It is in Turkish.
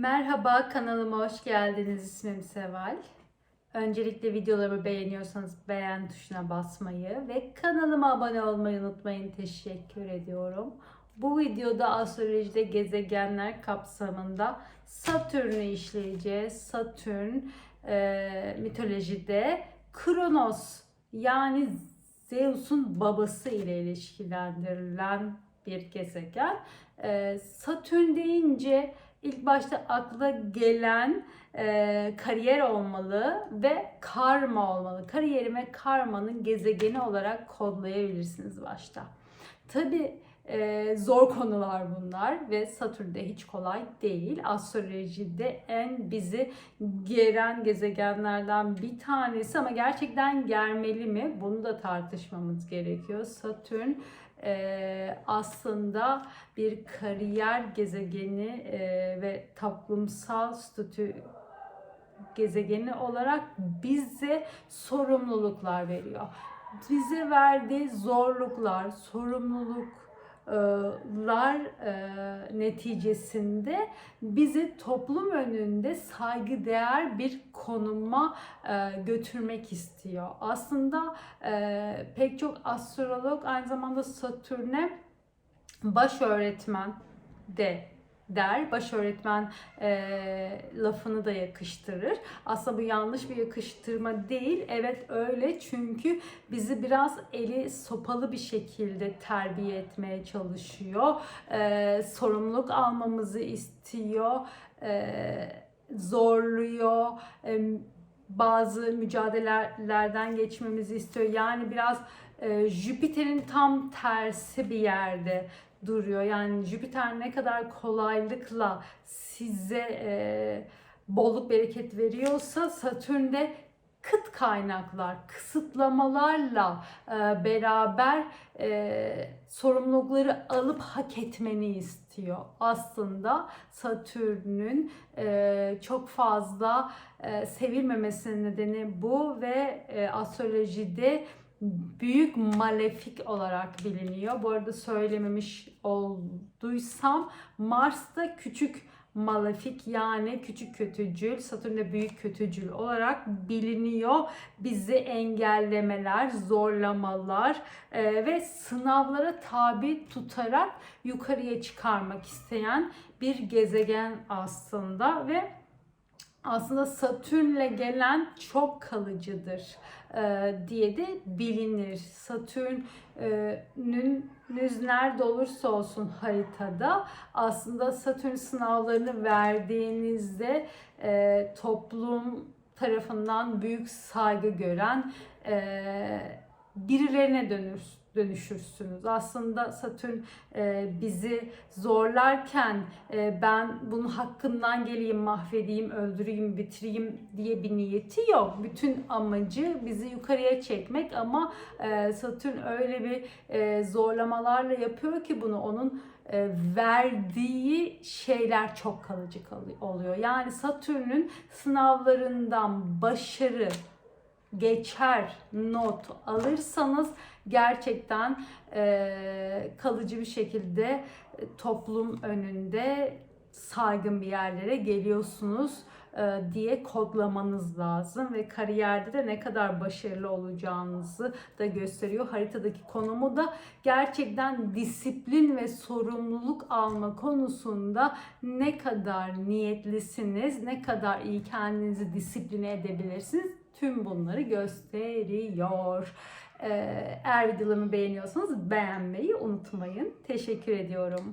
Merhaba kanalıma hoş geldiniz. İsmim Seval. Öncelikle videolarımı beğeniyorsanız beğen tuşuna basmayı ve kanalıma abone olmayı unutmayın. Teşekkür ediyorum. Bu videoda astrolojide gezegenler kapsamında Satürn'ü işleyeceğiz. Satürn e, mitolojide Kronos yani Zeus'un babası ile ilişkilendirilen bir gezegen. E, Satürn deyince ilk başta akla gelen e, kariyer olmalı ve karma olmalı. Kariyerin ve karmanın gezegeni olarak kodlayabilirsiniz başta. Tabi e, zor konular bunlar ve Satürn'de hiç kolay değil. Astrolojide en bizi geren gezegenlerden bir tanesi ama gerçekten germeli mi? Bunu da tartışmamız gerekiyor. Satürn e, aslında bir kariyer gezegeni e, ve toplumsal statü gezegeni olarak bize sorumluluklar veriyor. Bize verdiği zorluklar, sorumluluklar e, neticesinde bizi toplum önünde saygıdeğer bir konuma götürmek istiyor. Aslında pek çok astrolog aynı zamanda Satürn'e baş öğretmen de der. Baş öğretmen e, lafını da yakıştırır. Aslında bu yanlış bir yakıştırma değil. Evet öyle çünkü bizi biraz eli sopalı bir şekilde terbiye etmeye çalışıyor. E, sorumluluk almamızı istiyor. E, zorluyor. E, bazı mücadelelerden geçmemizi istiyor. Yani biraz e, Jüpiter'in tam tersi bir yerde duruyor. Yani Jüpiter ne kadar kolaylıkla size e, bolluk bereket veriyorsa Satürn de kıt kaynaklar, kısıtlamalarla e, beraber e, sorumlulukları alıp hak etmeni istiyor. Aslında Satürn'ün e, çok fazla e, sevilmemesinin nedeni bu ve e, astrolojide büyük malefik olarak biliniyor. Bu arada söylememiş olduysam Mars da küçük malefik yani küçük kötücül, Satürn de büyük kötücül olarak biliniyor. Bizi engellemeler, zorlamalar e, ve sınavlara tabi tutarak yukarıya çıkarmak isteyen bir gezegen aslında ve aslında Satürn'le gelen çok kalıcıdır e, diye de bilinir. Satürn'ün nerede olursa olsun haritada aslında Satürn sınavlarını verdiğinizde e, toplum tarafından büyük saygı gören e, birilerine dönür dönüşürsünüz. Aslında Satürn e, bizi zorlarken e, ben bunun hakkından geleyim, mahvedeyim, öldüreyim, bitireyim diye bir niyeti yok. Bütün amacı bizi yukarıya çekmek ama e, Satürn öyle bir e, zorlamalarla yapıyor ki bunu onun e, verdiği şeyler çok kalıcı oluyor. Yani Satürn'ün sınavlarından başarı geçer not alırsanız gerçekten e, kalıcı bir şekilde e, toplum önünde saygın bir yerlere geliyorsunuz e, diye kodlamanız lazım ve kariyerde de ne kadar başarılı olacağınızı da gösteriyor. Haritadaki konumu da gerçekten disiplin ve sorumluluk alma konusunda ne kadar niyetlisiniz, ne kadar iyi kendinizi disipline edebilirsiniz tüm bunları gösteriyor. Ee, eğer videolarımı beğeniyorsanız beğenmeyi unutmayın. Teşekkür ediyorum.